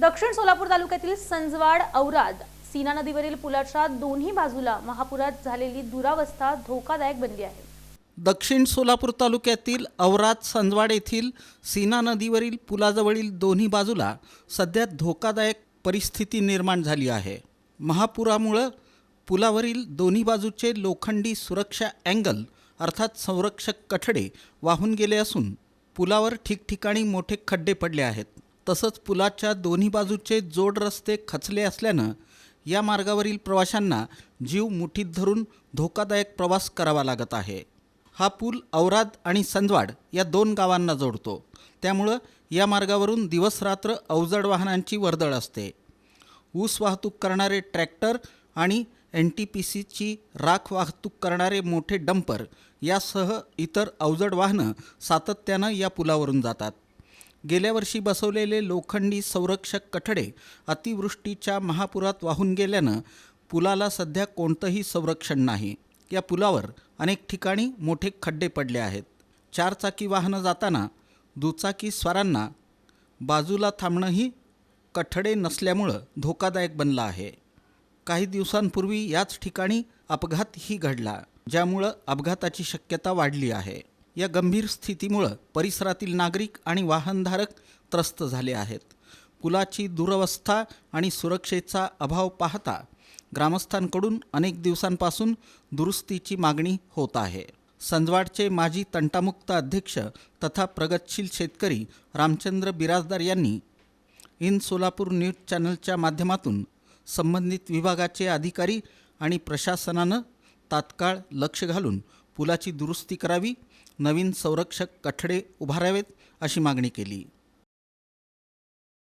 दक्षिण सोलापूर तालुक्यातील संजवाड औराद सीना नदीवरील पुलाच्या दोन्ही बाजूला महापुरात झालेली दुरावस्था धोकादायक बनली आहे. दक्षिण सोलापूर तालुक्यातील औराद संजवाड येथील सीना नदीवरील पुलाजवळील दोन्ही बाजूला सध्या धोकादायक परिस्थिती निर्माण झाली आहे. महापुरामुळं पुलावरील दोन्ही बाजूचे लोखंडी सुरक्षा अँगल अर्थात संरक्षक कठडे वाहून गेले असून पुलावर ठिकठिकाणी मोठे खड्डे पडले आहेत. तसंच पुलाच्या दोन्ही बाजूचे जोड रस्ते खचले असल्यानं या मार्गावरील प्रवाशांना जीव मुठीत धरून धोकादायक प्रवास करावा लागत आहे. हा पूल औराद आणि संजवाड या दोन गावांना जोडतो. त्यामुळं या मार्गावरून दिवसरात्र अवजड वाहनांची वर्दळ असते. ऊस वाहतूक करणारे ट्रॅक्टर आणि एन टी पी सीची राख वाहतूक करणारे मोठे डंपर यासह इतर अवजड वाहनं सातत्यानं या पुलावरून जातात. गेल्या वर्षी बसवलेले लोखंडी संरक्षक कठडे अतिवृष्टीच्या महापुरात वाहून गेल्यानं पुलाला सध्या कोणतंही संरक्षण नाही. या पुलावर अनेक ठिकाणी मोठे खड्डे पडले आहेत. चारचाकी वाहनं जाताना दुचाकी स्वारांना बाजूला थांबणंही कठडे नसल्यामुळं धोकादायक बनलं आहे. काही दिवसांपूर्वी याच ठिकाणी अपघातही घडला ज्यामुळं अपघाताची शक्यता वाढली आहे. या गंभीर स्थितीमुळं परिसरातील नागरिक आणि वाहनधारक त्रस्त झाले आहेत. पुलाची दुरवस्था आणि सुरक्षेचा अभाव पाहता ग्रामस्थांकडून अनेक दिवसांपासून दुरुस्तीची मागणी होत आहे. संजवाडचे माजी तंटामुक्त अध्यक्ष तथा प्रगतशील शेतकरी रामचंद्र बिराजदार यांनी इन सोलापूर न्यूज चॅनलच्या माध्यमातून संबंधित विभागाचे अधिकारी आणि प्रशासनानं तात्काळ लक्ष घालून पुलाची दुरुस्ती करावी नवीन संरक्षक कठडे उभारावेत अशी मागणी केली.